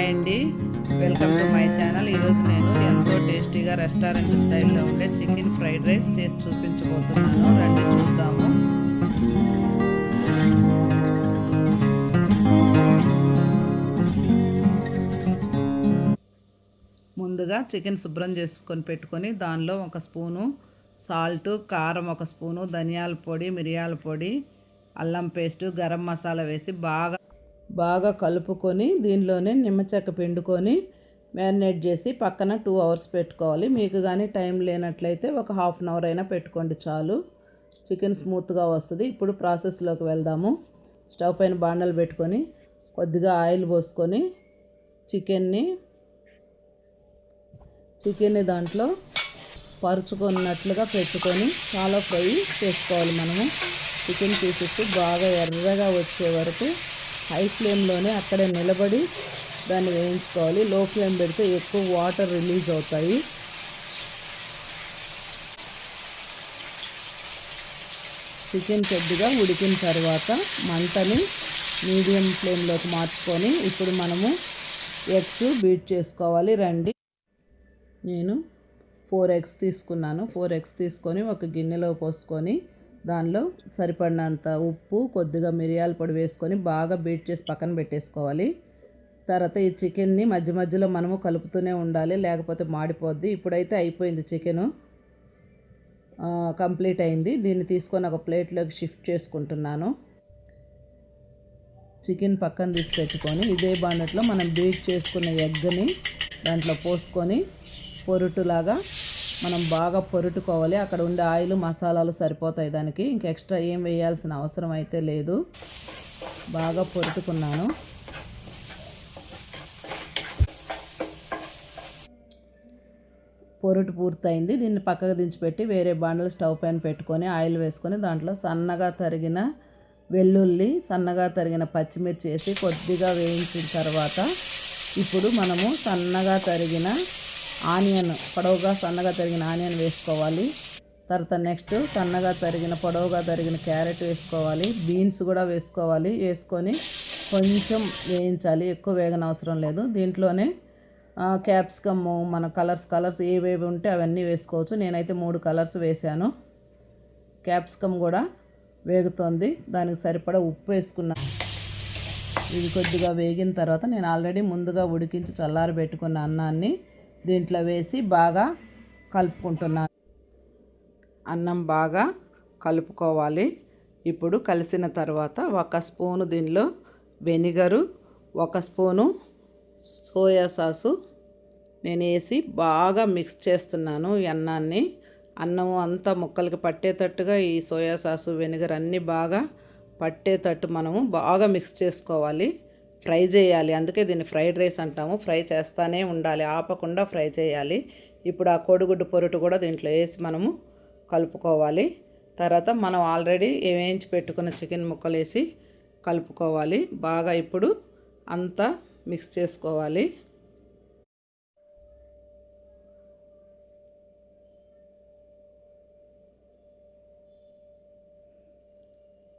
Hi అండి welcome to my channel ఈరోజు నేను ఎంతో టేస్టీగా రెస్టారెంట్ స్టైల్లో ఉండే చికెన్ ఫ్రైడ్ రైస్ చేసి చూపించబోతున్నాను. రండి చూద్దాము. ముందుగా చికెన్ శుభ్రం చేసుకొని పెట్టుకొని దానిలో ఒక స్పూను సాల్ట్ కారం ఒక స్పూను ధనియాల పొడి మిరియాల పొడి అల్లం పేస్టు గరం మసాలా వేసి బాగా బాగా కలుపుకొని దీనిలోనే నిమ్మచెక్క పిండుకొని మ్యారినేట్ చేసి పక్కన టూ అవర్స్ పెట్టుకోవాలి. మీకు కానీ టైం లేనట్లయితే ఒక హాఫ్ అన్ అవర్ అయినా పెట్టుకోండి చాలు. చికెన్ స్మూత్గా వస్తుంది. ఇప్పుడు ప్రాసెస్లోకి వెళ్దాము. స్టవ్ పైన బాండలు పెట్టుకొని కొద్దిగా ఆయిల్ పోసుకొని చికెన్ని చికెన్ని దాంట్లో పరుచుకున్నట్లుగా పెట్టుకొని చాలా ఫ్రై చేసుకోవాలి మనము. చికెన్ పీసెస్ బాగా ఎర్రగా వచ్చే వరకు హై ఫ్లేమ్లోనే అక్కడే నిలబడి దాన్ని వేయించుకోవాలి. లో ఫ్లేమ్ పెడితే ఎక్కువ వాటర్ రిలీజ్ అవుతాయి. చికెన్ కొద్దిగా ఉడికిన తర్వాత మంటని మీడియం ఫ్లేమ్లోకి మార్చుకొని ఇప్పుడు మనము ఎగ్స్ బీట్ చేసుకోవాలి. రండి. నేను ఫోర్ ఎగ్స్ తీసుకున్నాను. ఫోర్ ఎగ్స్ తీసుకొని ఒక గిన్నెలో పోసుకొని దానిలో సరిపడినంత ఉప్పు కొద్దిగా మిరియాల పొడి వేసుకొని బాగా బీట్ చేసి పక్కన పెట్టేసుకోవాలి. తర్వాత ఈ చికెన్ని మధ్య మధ్యలో మనము కలుపుతూనే ఉండాలి లేకపోతే మాడిపోద్ది. ఇప్పుడైతే అయిపోయింది చికెను. కంప్లీట్ అయింది. దీన్ని తీసుకొని ఒక ప్లేట్లోకి షిఫ్ట్ చేసుకుంటున్నాను. చికెన్ పక్కన తీసి పెట్టుకొని ఇదే బాండట్లో మనం బీట్ చేసుకున్న ఎగ్ని దాంట్లో పోసుకొని పొరుటులాగా మనం బాగా పొరుటుకోవాలి. అక్కడ ఉండే ఆయిల్ మసాలాలు సరిపోతాయి దానికి. ఇంక ఎక్స్ట్రా ఏం వేయాల్సిన అవసరం అయితే లేదు. బాగా పొరుటుకున్నాను. పొరుటు పూర్తయింది. దీన్ని పక్కకు దించిపెట్టి వేరే బాండలు స్టవ్ పైన పెట్టుకొని ఆయిల్ వేసుకొని దాంట్లో సన్నగా తరిగిన వెల్లుల్లి సన్నగా తరిగిన పచ్చిమిర్చి వేసి కొద్దిగా వేయించిన తర్వాత ఇప్పుడు మనము సన్నగా తరిగిన ఆనియన్ పొడవుగా సన్నగా తరిగిన ఆనియన్ వేసుకోవాలి. తర్వాత నెక్స్ట్ సన్నగా తరిగిన పొడవుగా తరిగిన క్యారెట్ వేసుకోవాలి. బీన్స్ కూడా వేసుకోవాలి. వేసుకొని కొంచెం వేయించాలి. ఎక్కువ వేగన అవసరం లేదు. దీంట్లోనే క్యాప్సికమ్ మన కలర్స్ కలర్స్ ఏవేవి ఉంటే అవన్నీ వేసుకోవచ్చు. నేనైతే మూడు కలర్స్ వేసాను క్యాప్సికమ్ కూడా వేగుతోంది. దానికి సరిపడా ఉప్పు వేసుకున్నాను ఇది కొద్దిగా వేగిన తర్వాత నేను ఆల్రెడీ ముందుగా ఉడికించి చల్లారి పెట్టుకున్న అన్నాన్ని దీంట్లో వేసి బాగా కలుపుకుంటున్నాను. అన్నం బాగా కలుపుకోవాలి. ఇప్పుడు కలిసిన తర్వాత ఒక స్పూను దీనిలో వెనిగరు ఒక స్పూను సోయా సాసు. నేను వేసి బాగా మిక్స్ చేస్తున్నాను ఈ అన్నాన్ని. అన్నం అంతా ముక్కలకి పట్టేటట్టుగా ఈ సోయా సాసు వెనిగర్ అన్నీ బాగా పట్టేటట్టు మనము బాగా మిక్స్ చేసుకోవాలి. ఫ్రై చేయాలి. అందుకే దీన్ని ఫ్రైడ్ రైస్ అంటాము. ఫ్రై చేస్తూనే ఉండాలి. ఆపకుండా ఫ్రై చేయాలి. ఇప్పుడు ఆ కోడిగుడ్డు పొరుటు కూడా దీంట్లో వేసి మనము కలుపుకోవాలి. తర్వాత మనం ఆల్రెడీ వేయించి పెట్టుకున్న చికెన్ ముక్కలు వేసి కలుపుకోవాలి. బాగా ఇప్పుడు అంతా మిక్స్ చేసుకోవాలి.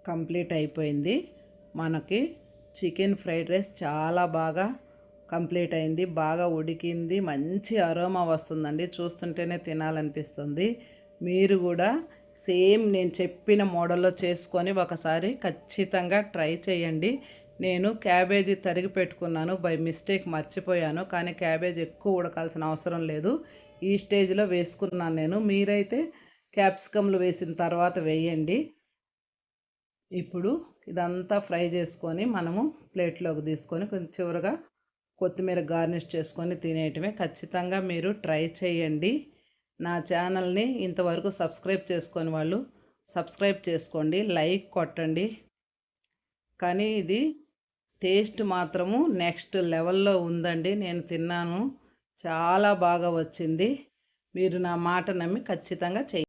కంప్లీట్ అయిపోయింది. మనకి చికెన్ ఫ్రైడ్ రైస్ చాలా బాగా కంప్లీట్ అయింది. బాగా ఉడికింది. మంచి అరోమా వస్తుందండి. చూస్తుంటేనే తినాలనిపిస్తుంది. మీరు కూడా సేమ్ నేను చెప్పిన మోడల్లో చేసుకొని ఒకసారి ఖచ్చితంగా ట్రై చేయండి. నేను క్యాబేజీ తరిగి పెట్టుకున్నాను. బై మిస్టేక్ మర్చిపోయాను. కానీ క్యాబేజ్ ఎక్కువ ఉడకాల్సిన అవసరం లేదు. ఈ స్టేజ్లో వేసుకున్నాను నేను. మీరైతే క్యాప్సికమ్లు వేసిన తర్వాత వేయండి. ఇప్పుడు ఇదంతా ఫ్రై చేసుకొని మనము ప్లేట్లోకి తీసుకొని కొంచెం చివరగా కొత్తిమీర గార్నిష్ చేసుకొని తినేయటమే. ఖచ్చితంగా మీరు ట్రై చేయండి. నా ఛానల్ని ఇంతవరకు సబ్స్క్రైబ్ చేసుకొని వాళ్ళు సబ్స్క్రైబ్ చేసుకోండి లైక్ కొట్టండి. కానీ ఇది టేస్ట్ మాత్రము నెక్స్ట్ లెవెల్లో ఉందండి. నేను తిన్నాను. చాలా బాగా వచ్చింది. మీరు నా మాట నమ్మి ఖచ్చితంగా చెయ్యి